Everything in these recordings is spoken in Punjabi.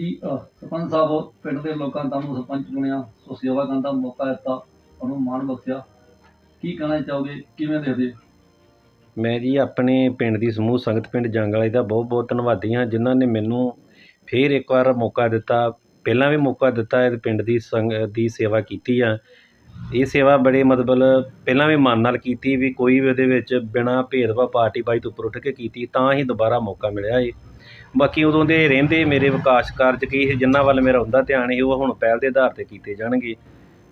ਜੀ ਸਰਪੰਚ ਸਾਹਿਬ, ਪਿੰਡ ਦੇ ਲੋਕਾਂ ਤੁਹਾਨੂੰ ਸਰਪੰਚ ਚੁਣਿਆ, ਸੋ ਸੇਵਾ ਕਰਨ ਦਾ ਮੌਕਾ ਦਿੱਤਾ, ਤੁਹਾਨੂੰ ਮਾਣ ਬਖਸ਼ਿਆ। ਕੀ ਕਹਿਣਾ ਚਾਹੋਗੇ? ਕਿਵੇਂ ਦੇਖਦੇ ਮੈਂ ਜੀ ਆਪਣੇ ਪਿੰਡ ਦੀ ਸਮੂਹ ਸੰਗਤ ਪਿੰਡ ਜੰਗ ਵਾਲੇ ਦਾ ਬਹੁਤ ਬਹੁਤ ਧੰਨਵਾਦੀ ਹਾਂ, ਜਿਨ੍ਹਾਂ ਨੇ ਮੈਨੂੰ ਫੇਰ ਇੱਕ ਵਾਰ ਮੌਕਾ ਦਿੱਤਾ, ਪਹਿਲਾਂ ਵੀ ਮੌਕਾ ਦਿੱਤਾ ਹੈ ਪਿੰਡ ਦੀ ਸੰਗ, ਦੀ ਸੇਵਾ ਕੀਤੀ ਆ। ਇਹ ਸੇਵਾ ਬੜੇ ਮਤਲਬ ਪਹਿਲਾਂ ਵੀ ਮਨ ਨਾਲ ਕੀਤੀ, ਵੀ ਕੋਈ ਵੀ ਉਹਦੇ ਵਿੱਚ ਬਿਨਾਂ ਭੇਦਭਾਵ ਪਾਰਟੀ ਬਾਈ ਤੋਂ ਉੱਪਰ ਉੱਠ ਕੇ ਕੀਤੀ, ਤਾਂ ਹੀ ਦੁਬਾਰਾ ਮੌਕਾ ਮਿਲਿਆ ਏ। ਬਾਕੀ ਉਦੋਂ ਦੇ ਰਹਿੰਦੇ ਮੇਰੇ ਵਿਕਾਸ ਕਾਰਜ ਕੀ ਸੀ ਜਿਨ੍ਹਾਂ ਵੱਲ ਮੇਰਾ ਹੁੰਦਾ ਧਿਆਨ ਸੀ, ਉਹ ਹੁਣ ਪਹਿਲ ਦੇ ਆਧਾਰ ਤੇ ਕੀਤੇ ਜਾਣਗੇ।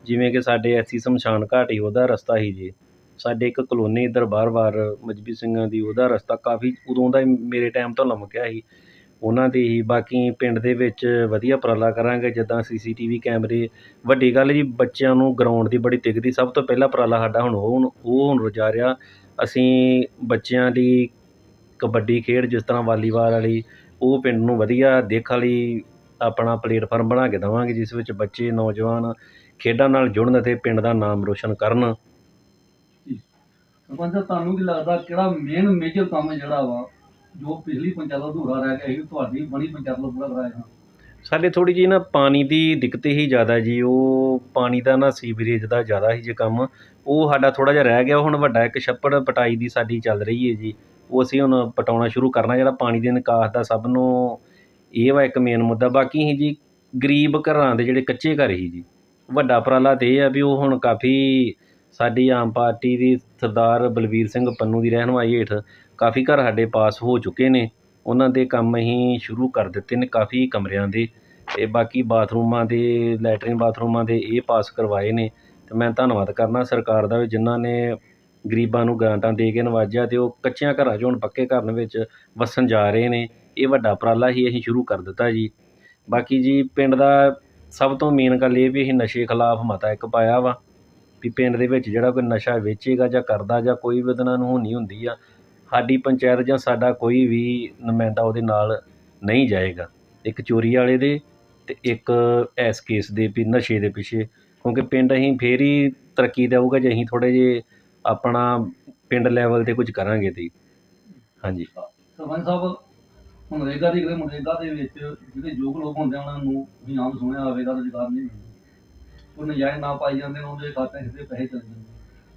ਜਿਵੇਂ ਕਿ ਸਾਡੇ ਐਸੀ ਸ਼ਮਸ਼ਾਨ ਘਾਟ ਸੀ, ਉਹਦਾ ਰਸਤਾ ਸੀ ਜੀ। ਸਾਡੇ ਇੱਕ ਕਲੋਨੀ ਇੱਧਰ ਬਾਰ-ਬਾਰ ਮਜਬੀ ਸਿੰਘਾਂ ਦੀ, ਉਹਦਾ ਰਸਤਾ ਕਾਫੀ ਉਦੋਂ ਦਾ ਮੇਰੇ ਟਾਈਮ ਤੋਂ ਲਮਕਿਆ ਸੀ। ਉਹਨਾਂ ਦੀ ਹੀ, ਬਾਕੀ ਪਿੰਡ ਦੇ ਵਿੱਚ ਵਧੀਆ ਉਪਰਾਲਾ ਕਰਾਂਗੇ, ਜਿੱਦਾਂ ਸੀਸੀਟੀਵੀ ਕੈਮਰੇ। ਵੱਡੀ ਗੱਲ ਜੀ, ਬੱਚਿਆਂ ਨੂੰ ਗਰਾਊਂਡ ਦੀ ਬੜੀ ਦਿਖਦੀ, ਸਭ ਤੋਂ ਪਹਿਲਾ ਉਪਰਾਲਾ ਸਾਡਾ ਹੁਣ ਉਹ ਹੁਣ ਉਹ ਹੁਣ ਰੁਝਾ ਰਿਹਾ। ਅਸੀਂ ਬੱਚਿਆਂ ਦੀ ਕਬੱਡੀ ਖੇਡ, ਜਿਸ ਤਰ੍ਹਾਂ ਵਾਲੀਬਾਲ ਵਾਲੀ ਉਹ ਪਿੰਡ ਨੂੰ ਵਧੀਆ ਦੇਖ ਵਾਲੀ ਆਪਣਾ ਪਲੇਟਫਾਰਮ ਬਣਾ ਕੇ ਦੇਵਾਂਗੇ ਜਿਸ ਵਿੱਚ ਬੱਚੇ ਨੌਜਵਾਨ ਖੇਡਾਂ ਨਾਲ ਜੁੜਨ ਅਤੇ ਪਿੰਡ ਦਾ ਨਾਮ ਰੋਸ਼ਨ ਕਰਨ। ਸਰਪੰਚ ਸਾਹਿਬ ਤੁਹਾਨੂੰ ਕੀ ਲੱਗਦਾ ਕਿਹੜਾ ਮੇਨ ਮੇਜਰ ਕੰਮ ਜਿਹੜਾ ਵਾ ਜੋ ਪਿਛਲੀ ਪੰਚਾਇਤ ਅਧੂਰਾ ਰਹਿ ਗਿਆ ਸੀ ਤੁਹਾਡੀ ਬਣੀ ਪੰਚਾਇਤ ਨੂੰ ਪੂਰਾ ਕਰਾਇਆ? ਸਾਡੇ ਥੋੜੀ ਜਿਹੀ ਨਾ ਪਾਣੀ ਦੀ ਦਿੱਕਤ ਹੀ ਜ਼ਿਆਦਾ ਜੀ ਉਹ ਪਾਣੀ ਦਾ ਨਾ ਸੀਵਰੇਜ ਦਾ ਜ਼ਿਆਦਾ ਹੀ ਜੇ ਕੰਮ ਉਹ ਸਾਡਾ ਥੋੜਾ ਜਿਹਾ ਰਹਿ ਗਿਆ ਹੁਣ ਵੱਡਾ ਇੱਕ ਛੱਪੜ ਪਟਾਈ ਦੀ ਸਾਡੀ ਚੱਲ ਰਹੀ ਹੈ ਜੀ। ਉਹ ਅਸੀਂ ਹੁਣ ਪਟਾਉਣਾ ਸ਼ੁਰੂ ਕਰਨਾ, ਜਿਹੜਾ ਪਾਣੀ ਦੇ ਨਿਕਾਸ ਦਾ ਸਭ ਨੂੰ ਇਹ ਵਾ ਇੱਕ ਮੇਨ ਮੁੱਦਾ। ਬਾਕੀ ਹੀ ਜੀ ਗਰੀਬ ਘਰਾਂ ਦੇ ਜਿਹੜੇ ਕੱਚੇ ਘਰ ਸੀ ਜੀ, ਵੱਡਾ ਉਪਰਾਲਾ ਤਾਂ ਇਹ ਆ ਵੀ ਉਹ ਹੁਣ ਕਾਫੀ ਸਾਡੀ ਆਮ ਪਾਰਟੀ ਦੀ ਸਰਦਾਰ ਬਲਵੀਰ ਸਿੰਘ ਪੰਨੂ ਦੀ ਰਹਿਨੁਮਾਈ ਹੇਠ ਕਾਫੀ ਘਰ ਸਾਡੇ ਪਾਸ ਹੋ ਚੁੱਕੇ ਨੇ। ਉਹਨਾਂ ਦੇ ਕੰਮ ਅਸੀਂ ਸ਼ੁਰੂ ਕਰ ਦਿੱਤੇ ਨੇ ਕਾਫੀ ਕਮਰਿਆਂ ਦੇ ਅਤੇ ਬਾਕੀ ਬਾਥਰੂਮਾਂ ਦੇ ਲੈਟਰਿਨ ਬਾਥਰੂਮਾਂ ਦੇ ਇਹ ਪਾਸ ਕਰਵਾਏ ਨੇ ਅਤੇ ਮੈਂ ਧੰਨਵਾਦ ਕਰਦਾ ਸਰਕਾਰ ਦਾ ਵੀ ਜਿਨ੍ਹਾਂ ਨੇ ਗਰੀਬਾਂ ਨੂੰ ਗ੍ਰਾਂਟਾਂ ਦੇ ਕੇ ਨਵਾਜਿਆ ਅਤੇ ਉਹ ਕੱਚਿਆਂ ਘਰਾਂ 'ਚੋਂ ਹੁਣ ਪੱਕੇ ਘਰਾਂ ਵਿੱਚ ਵਸਣ ਜਾ ਰਹੇ ਨੇ। ਇਹ ਵੱਡਾ ਉਪਰਾਲਾ ਹੀ ਅਸੀਂ ਸ਼ੁਰੂ ਕਰ ਦਿੱਤਾ ਜੀ। ਬਾਕੀ ਜੀ, ਪਿੰਡ ਦਾ ਸਭ ਤੋਂ ਮੇਨ ਗੱਲ ਇਹ ਵੀ ਅਸੀਂ ਨਸ਼ੇ ਖਿਲਾਫ ਮਤਾ ਇੱਕ ਪਾਇਆ ਵਾ ਵੀ ਪਿੰਡ ਦੇ ਵਿੱਚ ਜਿਹੜਾ ਕੋਈ ਨਸ਼ਾ ਵੇਚੇਗਾ ਜਾਂ ਕਰਦਾ ਜਾਂ ਕੋਈ ਵੀ ਉਹਦੇ ਨਾਲ ਅਨਹੋਣੀ ਹੁੰਦੀ ਆ, ਸਾਡੀ ਪੰਚਾਇਤ ਜਾਂ ਸਾਡਾ ਕੋਈ ਵੀ ਨੁਮਾਇੰਦਾ ਉਹਦੇ ਨਾਲ ਨਹੀਂ ਜਾਏਗਾ। ਇੱਕ ਚੋਰੀ ਵਾਲੇ ਦੇ ਅਤੇ ਇੱਕ ਇਸ ਕੇਸ ਦੇ ਵੀ ਨਸ਼ੇ ਦੇ ਪਿੱਛੇ। ਕਿਉਂਕਿ ਪਿੰਡ ਅਸੀਂ ਫਿਰ ਹੀ ਤਰੱਕੀ ਦੇਊਗਾ ਜੇ ਅਸੀਂ ਥੋੜ੍ਹੇ ਜਿਹੇ ਆਪਣਾ ਪਿੰਡ ਲੈਵਲ 'ਤੇ ਕੁਝ ਕਰਾਂਗੇ ਤੇ। ਹਾਂਜੀ। ਸਰਪੰਚ ਸਾਹਿਬ ਹੁਣ ਨਰੇਗਾ ਦੀ ਗੱਲ ਨਰੇਗਾ ਦੇ ਵਿੱਚ ਜਿਹੜੇ ਯੋਗ ਲੋਕ ਹੁੰਦੇ ਆ ਉਹਨਾਂ ਨੂੰ ਵੀ ਆਮ ਸੁਣਿਆ ਹੋਵੇਗਾ ਰੁਜ਼ਗਾਰ ਨਹੀਂ ਮਿਲਦਾ ਉਹ ਨਜਾਇਜ਼ ਨਾ ਪਾਈ ਜਾਂਦੇ ਨੇ ਉਹਦੇ ਖਾਤੇ ਸਿੱਧੇ ਪੈਸੇ ਚਲੇ ਜਾਂਦੇ।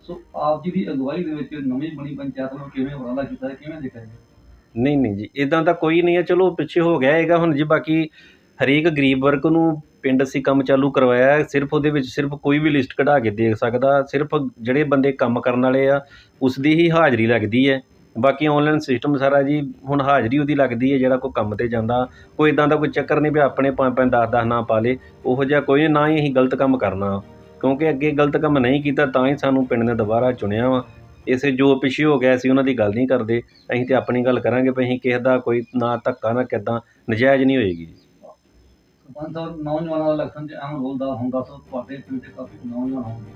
ਸੋ ਆਪ ਜੀ ਦੀ ਅਗਵਾਈ ਦੇ ਵਿੱਚ ਨਵੀਂ ਬਣੀ ਪੰਚਾਇਤ ਨੂੰ ਕਿਵੇਂ ਉਪਰਾਲਾ ਕੀਤਾ ਹੈ ਕਿਵੇਂ ਦੇਖਿਆ ਜੀ ਨਹੀਂ ਨਹੀਂ ਜੀ ਇਦਾਂ ਤਾਂ ਕੋਈ ਨਹੀਂ ਹੈ। ਚਲੋ ਪਿੱਛੇ ਹੋ ਗਿਆ ਹੈਗਾ ਹੁਣ ਜੀ ਬਾਕੀ ਹਰੇਕ ਗਰੀਬ ਵਰਗ ਨੂੰ ਪਿੰਡ ਅਸੀਂ ਕੰਮ ਚਾਲੂ ਕਰਵਾਇਆ ਸਿਰਫ ਉਹਦੇ ਵਿੱਚ ਸਿਰਫ ਕੋਈ ਵੀ ਲਿਸਟ ਕਢਾ ਕੇ ਦੇਖ ਸਕਦਾ, ਸਿਰਫ ਜਿਹੜੇ ਬੰਦੇ ਕੰਮ ਕਰਨ ਵਾਲੇ ਆ ਉਸ ਦੀ ਹੀ ਹਾਜ਼ਰੀ ਲੱਗਦੀ ਹੈ। ਬਾਕੀ ਔਨਲਾਈਨ ਸਿਸਟਮ ਸਾਰਾ ਜੀ, ਹੁਣ ਹਾਜ਼ਰੀ ਉਹਦੀ ਲੱਗਦੀ ਹੈ, ਜਿਹੜਾ ਕੋਈ ਕੰਮ ਤੇ ਜਾਂਦਾ, ਕੋਈ ਇੱਦਾਂ ਦਾ ਕੋਈ ਚੱਕਰ ਨਹੀਂ ਵੀ ਆਪਣੇ ਪੰਜ ਪੰਜ ਦਸ ਦਸ ਨਾ ਪਾ ਲਏ ਉਹੋ ਜਿਹਾ ਕੋਈ ਨਾ ਹੀ ਅਸੀਂ ਗਲਤ ਕੰਮ ਕਰਨਾ। ਕਿਉਂਕਿ ਅੱਗੇ ਗਲਤ ਕੰਮ ਨਹੀਂ ਕੀਤਾ, ਤਾਂ ਹੀ ਸਾਨੂੰ ਪਿੰਡ ਨੇ ਦੁਬਾਰਾ ਚੁਣਿਆ ਵਾ। ਇਸੇ ਜੋ ਪਿੱਛੇ ਹੋ ਗਿਆ ਸੀ, ਉਹਨਾਂ ਦੀ ਗੱਲ ਨਹੀਂ ਕਰਦੇ। ਅਸੀਂ ਤਾਂ ਆਪਣੀ ਗੱਲ ਕਰਾਂਗੇ ਵੀ ਅਸੀਂ ਕਿਸੇ ਦਾ ਕੋਈ ਨਾ ਧੱਕਾ ਨਾ ਕਿੱਦਾਂ, ਨਜਾਇਜ਼ ਨਹੀਂ ਹੋਏਗੀ। ਸਰਪੰਚ ਸਾਹਿਬ ਨੌਜਵਾਨਾਂ ਦਾ ਇਲੈਕਸ਼ਨ 'ਚ ਅਹਿਮ ਰੋਲ ਦਾ ਹੁੰਦਾ। ਸੋ ਤੁਹਾਡੇ ਪਿੰਡ 'ਚ ਕਾਫੀ ਨੌਜਵਾਨ ਹੋਣਗੇ।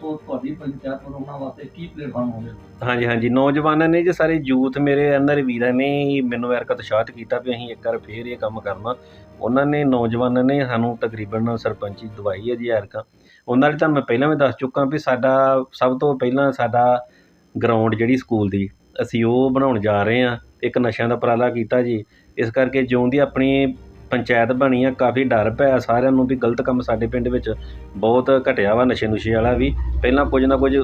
ਸੋ ਤੁਹਾਡੀ ਪੰਚਾਇਤ ਵੱਲੋਂ ਉਹਨਾਂ ਵਾਸਤੇ ਕੀ ਪਲੇਟਫਾਰਮ ਹੋਵੇ? ਹਾਂਜੀ ਹਾਂਜੀ। ਨੌਜਵਾਨਾਂ ਨੇ ਜੇ ਸਾਰੇ ਯੂਥ ਮੇਰੇ ਅੰਦਰ ਵੀਰਾਂ ਨੇ ਮੈਨੂੰ ਐਰਕਾ ਉਤਸ਼ਾਹਤ ਕੀਤਾ ਵੀ ਅਸੀਂ ਇੱਕ ਵਾਰ ਫੇਰ ਇਹ ਕੰਮ ਕਰਨਾ। ਉਹਨਾਂ ਨੇ, ਨੌਜਵਾਨਾਂ ਨੇ ਸਾਨੂੰ ਤਕਰੀਬਨ ਸਰਪੰਚੀ ਦਵਾਈ ਹੈ ਜੀ ਐਰਕਾ। ਉਹਨਾਂ ਲਈ ਤਾਂ ਮੈਂ ਪਹਿਲਾਂ ਵੀ ਦੱਸ ਚੁੱਕਾ ਵੀ ਸਾਡਾ ਸਭ ਤੋਂ ਪਹਿਲਾਂ ਸਾਡਾ ਗਰਾਊਂਡ ਜਿਹੜੀ ਸਕੂਲ ਦੀ, ਅਸੀਂ ਉਹ ਬਣਾਉਣ ਜਾ ਰਹੇ ਹਾਂ। ਇੱਕ ਨਸ਼ਿਆਂ ਦਾ ਉਪਰਾਲਾ ਕੀਤਾ ਜੀ। ਇਸ ਕਰਕੇ ਜਿਉਂ ਦੀ ਆਪਣੀ ਪੰਚਾਇਤ ਬਣੀ ਆ, ਕਾਫੀ ਡਰ ਪਿਆ ਸਾਰਿਆਂ ਨੂੰ ਵੀ ਗਲਤ ਕੰਮ ਸਾਡੇ ਪਿੰਡ ਵਿੱਚ ਬਹੁਤ ਘਟਿਆ ਵਾ ਨਸ਼ੇ ਨੁਸ਼ੇ ਵਾਲਾ ਵੀ। ਪਹਿਲਾਂ ਕੁਝ ਨਾ ਕੁਝ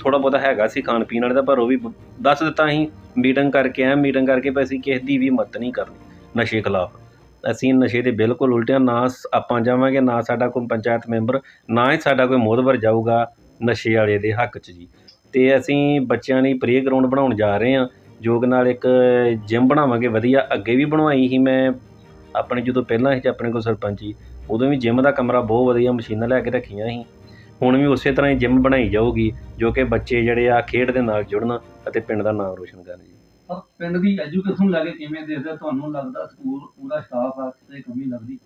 ਥੋੜਾ ਬਹੁਤਾ ਹੈਗਾ ਸੀ ਖਾਣ ਪੀਣ ਵਾਲੇ ਦਾ, ਪਰ ਉਹ ਵੀ ਦੱਸ ਦਿੱਤਾ ਅਸੀਂ, ਮੀਟਿੰਗ ਕਰਕੇ ਆ ਮੀਟਿੰਗ ਕਰਕੇ ਵੀ ਅਸੀਂ ਕਿਸੇ ਦੀ ਵੀ ਮਦਦ ਨਹੀਂ ਕਰਨੀ ਨਸ਼ੇ ਖਿਲਾਫ। ਅਸੀਂ ਨਸ਼ੇ ਦੇ ਬਿਲਕੁਲ ਉਲਟਿਆ, ਨਾ ਆਪਾਂ ਜਾਵਾਂਗੇ, ਨਾ ਸਾਡਾ ਕੋਈ ਪੰਚਾਇਤ ਮੈਂਬਰ, ਨਾ ਹੀ ਸਾਡਾ ਕੋਈ ਮੋਹਦਵਰ ਜਾਊਗਾ ਨਸ਼ੇ ਵਾਲੇ ਦੇ ਹੱਕ 'ਚ ਜੀ। ਤੇ ਅਸੀਂ ਬੱਚਿਆਂ ਲਈ ਪ੍ਰੇ ਗਰਾਊਂਡ ਬਣਾਉਣ ਜਾ ਰਹੇ ਹਾਂ। ਯੋਗ ਨਾਲ ਇੱਕ ਜਿਮ ਬਣਾਵਾਂਗੇ, ਵਧੀਆ, ਅੱਗੇ ਵੀ ਬਣਵਾਈ ਸੀ ਮੈਂ ਆਪਣੇ ਜਦੋਂ ਪਹਿਲਾਂ ਸੀ ਆਪਣੇ ਕੋਲ ਸਰਪੰਚੀ ਉਦੋਂ ਵੀ ਜਿਮ ਦਾ ਕਮਰਾ ਬਹੁਤ ਵਧੀਆ ਮਸ਼ੀਨਾਂ ਲੈ ਕੇ ਰੱਖੀਆਂ ਸੀ। ਹੁਣ ਵੀ ਉਸੇ ਤਰ੍ਹਾਂ ਹੀ ਜਿਮ ਬਣਾਈ ਜਾਊਗੀ ਜੋ ਕਿ ਬੱਚੇ ਜਿਹੜੇ ਆ ਖੇਡ ਦੇ ਨਾਲ ਜੁੜਨ ਅਤੇ ਪਿੰਡ ਦਾ ਨਾਮ ਰੋਸ਼ਨ ਕਰਨ ਜੀ। ਪਿੰਡ ਦੀ ਐਜੂਕੇਸ਼ਨ ਲੈ ਕੇ ਕਿਵੇਂ ਦੇਖਦੇ ਹੋ? ਤੁਹਾਨੂੰ ਲੱਗਦਾ ਸਕੂਲ ਪੂਰਾ ਸਟਾਫ ਆ ਕਿਤੇ ਕਮੀ ਲੱਗਦੀ?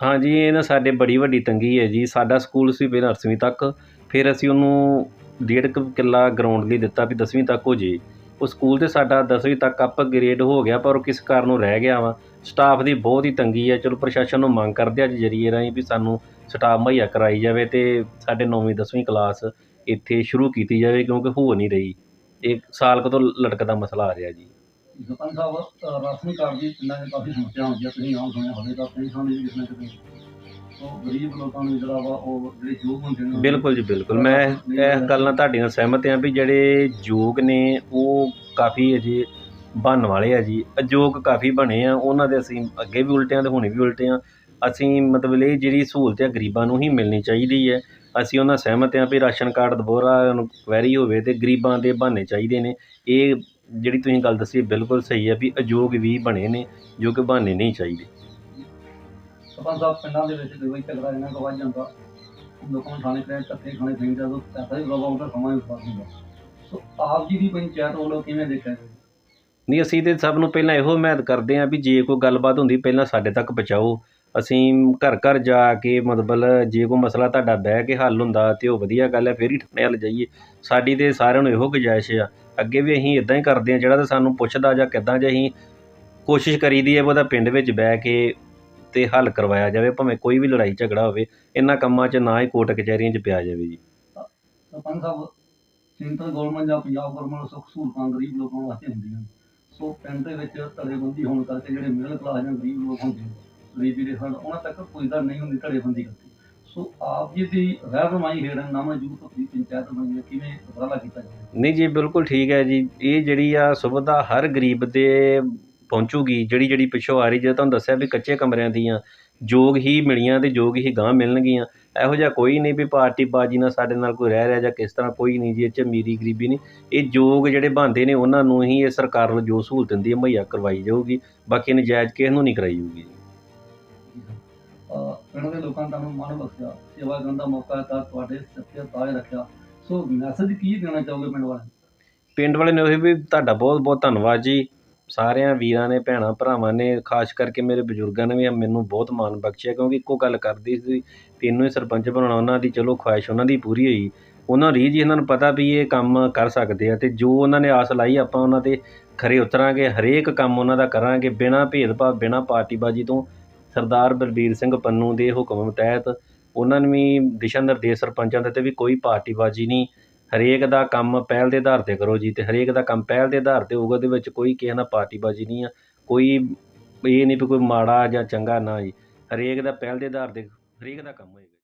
ਹਾਂਜੀ ਇਹ ਨਾ ਸਾਡੇ ਬੜੀ ਵੱਡੀ ਤੰਗੀ ਹੈ ਜੀ। ਸਾਡਾ ਸਕੂਲ ਸੀ ਪਹਿਲਾਂ 8ਵੀਂ ਤੱਕ ਫਿਰ ਅਸੀਂ ਉਹਨੂੰ ਡੇਢ ਕੁ ਕਿੱਲਾ ਗਰਾਊਂਡ ਲਈ ਦਿੱਤਾ ਵੀ 10ਵੀਂ ਤੱਕ ਹੋ ਜੇ। ਉਹ ਸਕੂਲ ਤੇ ਸਾਡਾ 10ਵੀਂ ਤੱਕ ਅਪ ਗ੍ਰੇਡ ਹੋ ਗਿਆ ਪਰ ਉਹ ਕਿਸ ਕਾਰਨ ਉਹ ਰਹਿ ਗਿਆ ਵਾ? ਸਟਾਫ ਦੀ ਬਹੁਤ ਹੀ ਤੰਗੀ ਹੈ ਚਲੋ ਪ੍ਰਸ਼ਾਸਨ ਨੂੰ ਮੰਗ ਕਰਦੇ ਆ ਅੱਜ ਜਰੀਏ ਰਾਹੀਂ ਵੀ ਸਾਨੂੰ ਸਟਾਫ ਮੁਹੱਈਆ ਕਰਾਈ ਜਾਵੇ ਅਤੇ ਸਾਡੇ 9ਵੀਂ 10ਵੀਂ ਕਲਾਸ ਇੱਥੇ ਸ਼ੁਰੂ ਕੀਤੀ ਜਾਵੇ ਕਿਉਂਕਿ ਹੋ ਨਹੀਂ ਰਹੀ। ਇਹ ਸਾਲ ਕੁ ਤੋਂ ਲਟਕਦਾ ਮਸਲਾ ਆ ਰਿਹਾ ਜੀ। ਸਰਪੰਚ ਸਾਹਿਬ ਅ, ਰਾਸ਼ਨ ਪਿੰਡਾਂ 'ਚ ਕਾਫੀ ਸਮੱਸਿਆ ਹੁੰਦੀ ਆ ਤੁਸੀਂ ਨਾਮ ਸੁਣਿਆ ਹੋਵੇਗਾ ਕਈ ਥਾਂ 'ਤੇ ਨਾ ਕਿਤੇ ਗਰੀਬ ਲੋਕਾਂ ਨੂੰ ਜਿਹੜਾ ਵਾ ਉਹ ਜਿਹੜੇ ਯੋਗ ਹੁੰਦੇ ਨੇ ਬਿਲਕੁਲ ਜੀ ਬਿਲਕੁਲ। ਮੈਂ ਇਸ ਗੱਲ ਨਾਲ ਤੁਹਾਡੀ ਨਾਲ ਸਹਿਮਤ ਹਾਂ ਵੀ ਜਿਹੜੇ ਯੋਗ ਨੇ ਉਹ ਕਾਫੀ ਅਜੇ ਬਣਨ ਵਾਲੇ ਆ ਜੀ। ਅਯੋਗ ਕਾਫੀ ਬਣੇ ਆ ਉਹਨਾਂ ਦੇ ਅਸੀਂ ਅੱਗੇ ਵੀ ਉਲਟੇ ਆ ਤੇ ਹੁਣੇ ਵੀ ਉਲਟੇ ਆ। ਅਸੀਂ ਮਤਲਬ ਇਹ ਜਿਹੜੀ ਸਹੂਲਤ ਹੈ ਗਰੀਬਾਂ ਨੂੰ ਹੀ ਮਿਲਣੀ ਚਾਹੀਦੀ ਹੈ। ਅਸੀਂ ਉਹਨਾਂ ਸਹਿਮਤ ਹਾਂ ਵੀ ਰਾਸ਼ਨ ਕਾਰਡ ਦੁਬਾਰਾ ਕੁਐਰੀ ਹੋਵੇ ਤੇ ਗਰੀਬਾਂ ਦੇ ਬਹਾਨੇ ਚਾਹੀਦੇ ਨੇ। ਇਹ ਜਿਹੜੀ ਤੁਸੀਂ ਗੱਲ ਦੱਸੀ ਬਿਲਕੁਲ ਸਹੀ ਹੈ ਵੀ ਅਯੋਗ ਵੀ ਬਣੇ ਨੇ ਜੋ ਕਿ ਬਹਾਨੇ ਨਹੀਂ ਚਾਹੀਦੇ। ਸਰਪੰਚ ਪਿੰਡਾਂ ਦੇ ਵਿੱਚ ਕੋਈ ਝਗੜਾ ਇਹਨਾਂ ਤੋਂ ਵੱਧ ਜਾਂਦਾ, ਲੋਕਾਂ ਨੂੰ ਥਾਣੇ ਕਰੇ ਧੱਕੇ ਖਾਣੇ ਪੈਂਦੇ ਆ ਪੈਸਾ ਵੀ ਬੜਾ ਉਹਦਾ ਸਮਾਂ ਵੀ ਬਰਬਾਦ ਹੁੰਦਾ। ਸੋ ਆਪ ਜੀ ਦੀ ਪੰਚਾਇਤ ਵੱਲੋਂ ਕਿਵੇਂ ਦੇਖਿਆ ਜੀ ਨਹੀਂ, ਅਸੀਂ ਤੇ ਸਭ ਨੂੰ ਪਹਿਲਾਂ ਇਹੋ ਹਮਾਇਤ ਕਰਦੇ ਹਾਂ ਵੀ ਜੇ ਕੋਈ ਗੱਲਬਾਤ ਹੁੰਦੀ, ਪਹਿਲਾਂ ਸਾਡੇ ਤੱਕ ਪਹੁੰਚਾਓ। ਅਸੀਂ ਘਰ ਘਰ ਜਾ ਕੇ ਮਤਲਬ ਜੇ ਕੋਈ ਮਸਲਾ ਤੁਹਾਡਾ ਬਹਿ ਕੇ ਹੱਲ ਹੁੰਦਾ ਤੇ ਉਹ ਵਧੀਆ ਗੱਲ ਹੈ, ਫਿਰ ਹੀ ਠਾਣੇ ਵੱਲ ਜਾਈਏ। ਸਾਡੀ ਤੇ ਸਾਰਿਆਂ ਨੂੰ ਇਹੋ ਗੁਜਾਇਸ਼ ਆ। ਅੱਗੇ ਵੀ ਅਸੀਂ ਇਦਾਂ ਹੀ ਕਰਦੇ ਹਾਂ, ਜਿਹੜਾ ਤਾਂ ਸਾਨੂੰ ਪੁੱਛਦਾ ਜਾਂ ਕਿੱਦਾਂ ਜੇ ਅਸੀਂ ਕੋਸ਼ਿਸ਼ ਕਰੀਦੀ ਹੈ ਉਹਦਾ ਪਿੰਡ ਵਿੱਚ ਬਹਿ ਕੇ ਤੇ ਹੱਲ ਕਰਵਾਇਆ ਜਾਵੇ ਭਾਵੇਂ ਕੋਈ ਵੀ ਲੜਾਈ ਝਗੜਾ ਹੋਵੇ ਇਹਨਾਂ ਕੰਮਾਂ 'ਚ ਨਾ ਹੀ ਕੋਰਟ ਕਚਹਿਰੀਆਂ 'ਚ ਪਿਆ ਜਾਵੇ ਜੀ। ਸਰਪੰਚ ਸਾਹਿਬ ਸੈਂਟਰ ਗਵਰਨਮੈਂਟ ਜਾਂ ਪੰਜਾਬ ਗਵਰਨਮੈਂਟ ਸੁੱਖ ਸਹੂਲਤਾਂ ਗਰੀਬ ਲੋਕਾਂ ਵਾਸਤੇ ਹੁੰਦੀਆਂ ਸੋ ਪਿੰਡ ਦੇ ਵਿੱਚ ਧੜੇਬੰਦੀ ਹੋਣ ਕਰਕੇ ਜਿਹੜੇ ਮਿਡਲ ਕਲਾਸ ਜਾਂ ਗਰੀਬ ਲੋਕ ਹੁੰਦੇ ਗਰੀਬੀ ਦੇ ਹਨ ਉਹਨਾਂ ਤੱਕ ਪੁੱਜਦਾ ਨਹੀਂ ਹੁੰਦੀ ਧੜੇਬੰਦੀ ਕਰਕੇ। ਸੋ ਆਪ ਜੀ ਦੀ ਰਹਿਨਮਾਈ ਹੇਠ ਨਾਮਾ ਜੂਤ ਦੀ ਪੰਚਾਇਤ ਬਣੀ ਹੈ ਕਿਵੇਂ ਉਪਰਾਲਾ ਕੀਤਾ ਜਾਵੇ? ਨਹੀਂ ਜੀ ਬਿਲਕੁਲ ਠੀਕ ਹੈ ਜੀ। ਇਹ ਜਿਹੜੀ ਆ ਸੁਵਿਧਾ ਹਰ ਗਰੀਬ ਦੇ ਪਹੁੰਚੂਗੀ ਜਿਹੜੀ ਜਿਹੜੀ ਪਿੱਛੋਂ ਆ ਰਹੀ ਜੇ ਤੁਹਾਨੂੰ ਦੱਸਿਆ ਵੀ ਕੱਚੇ ਕਮਰਿਆਂ ਦੀਆਂ ਜੋਗ ਹੀ ਮਿਲੀਆਂ ਤੇ ਜੋਗ ਹੀ ਗਾਂ ਮਿਲਣਗੀਆਂ ਇਹੋ ਜਿਹਾ ਕੋਈ ਨਹੀਂ ਵੀ ਪਾਰਟੀ ਬਾਜੀ ਨਾਲ ਸਾਡੇ ਨਾਲ ਕੋਈ ਰਹਿ ਰਿਹਾ ਜਾਂ ਕਿਸ ਤਰ੍ਹਾਂ ਕੋਈ ਨਹੀਂ ਜੀ ਇਹ 'ਚ ਅਮੀਰੀ ਗਰੀਬੀ ਨਹੀਂ। ਇਹ ਜੋਗ ਜਿਹੜੇ ਬਣਦੇ ਨੇ ਉਹਨਾਂ ਨੂੰ ਹੀ ਇਹ ਸਰਕਾਰ ਵੱਲੋਂ ਜੋ ਸਹੂਲਤ ਦਿੰਦੀ ਹੈ ਮੁਹੱਈਆ ਕਰਵਾਈ ਜਾਊਗੀ ਬਾਕੀ ਨਜਾਇਜ਼ ਕਿਸੇ ਨੂੰ ਨਹੀਂ ਕਰਾਈ ਜਾਊਗੀ। ਪਿੰਡ ਦੇ ਲੋਕਾਂ ਤੁਹਾਨੂੰ ਮਨ ਬਖਸ਼ਿਆ ਸੇਵਾ ਕਰਨ ਦਾ ਮੌਕਾ ਦਿੱਤਾ ਤੁਹਾਡੇ ਤੇ ਤਾਜ ਰੱਖਿਆ। ਸੋ ਮੈਸੇਜ ਕੀ ਦੇਣਾ ਚਾਹੋਗੇ ਪਿੰਡ ਵਾਲਿਆਂ ਨੂੰ? ਪਿੰਡ ਵਾਲੇ ਨੇ ਉਹ ਵੀ ਤੁਹਾਡਾ ਬਹੁਤ ਬਹੁਤ ਧੰਨਵਾਦ ਜੀ। ਸਾਰਿਆਂ ਵੀਰਾਂ ਨੇ, ਭੈਣਾਂ, ਭਰਾਵਾਂ ਨੇ, ਖਾਸ ਕਰਕੇ ਮੇਰੇ ਬਜ਼ੁਰਗਾਂ ਨੇ ਵੀ ਮੈਨੂੰ ਬਹੁਤ ਮਾਣ ਬਖਸ਼ਿਆ ਕਿਉਂਕਿ ਇੱਕੋ ਗੱਲ ਕਰਦੀ ਸੀ ਵੀ ਇਹਨੂੰ ਹੀ ਸਰਪੰਚ ਬਣਾਉਣਾ, ਉਹਨਾਂ ਦੀ ਚਲੋ ਖੁਆਇਸ਼ ਉਹਨਾਂ ਦੀ ਪੂਰੀ ਹੋਈ। ਉਹਨਾਂ ਰੀਝ ਇਹਨਾਂ ਨੂੰ ਪਤਾ ਵੀ ਇਹ ਕੰਮ ਕਰ ਸਕਦੇ ਆ ਅਤੇ ਜੋ ਉਹਨਾਂ ਨੇ ਆਸ ਲਾਈ ਆਪਾਂ ਉਹਨਾਂ ਤੇ ਖਰੇ ਉਤਰਾਂਗੇ, ਹਰੇਕ ਕੰਮ ਉਹਨਾਂ ਦਾ ਕਰਾਂਗੇ, ਬਿਨਾਂ ਭੇਦਭਾਵ, ਬਿਨਾਂ ਪਾਰਟੀਬਾਜ਼ੀ ਤੋਂ ਸਰਦਾਰ ਬਲਬੀਰ ਸਿੰਘ ਪੰਨੂ ਦੇ ਹੁਕਮ ਤਹਿਤ ਉਹਨਾਂ ਨੂੰ ਵੀ ਦਿਸ਼ਾ ਨਿਰਦੇਸ਼ ਸਰਪੰਚਾਂ ਦੇ ਤੇ ਵੀ ਕੋਈ ਪਾਰਟੀਬਾਜ਼ੀ ਨਹੀਂ ਹਰੇਕ ਦਾ ਕੰਮ ਪਹਿਲ ਦੇ ਆਧਾਰ ਤੇ ਕਰੋ ਜੀ ਅਤੇ ਹਰੇਕ ਦਾ ਕੰਮ ਪਹਿਲ ਦੇ ਆਧਾਰ ਤੇ ਹੋਊਗਾ, ਉਹਦੇ ਵਿੱਚ ਕੋਈ ਕਿਸੇ ਨਾਲ ਪਾਰਟੀਬਾਜ਼ੀ ਨਹੀਂ ਆ, ਕੋਈ ਇਹ ਨਹੀਂ ਵੀ ਕੋਈ ਮਾੜਾ ਜਾਂ ਚੰਗਾ ਨਾ ਜੀ, ਹਰੇਕ ਦਾ ਪਹਿਲ ਦੇ ਆਧਾਰ ਤੇ, ਹਰੇਕ ਦਾ ਕੰਮ ਹੋਏਗਾ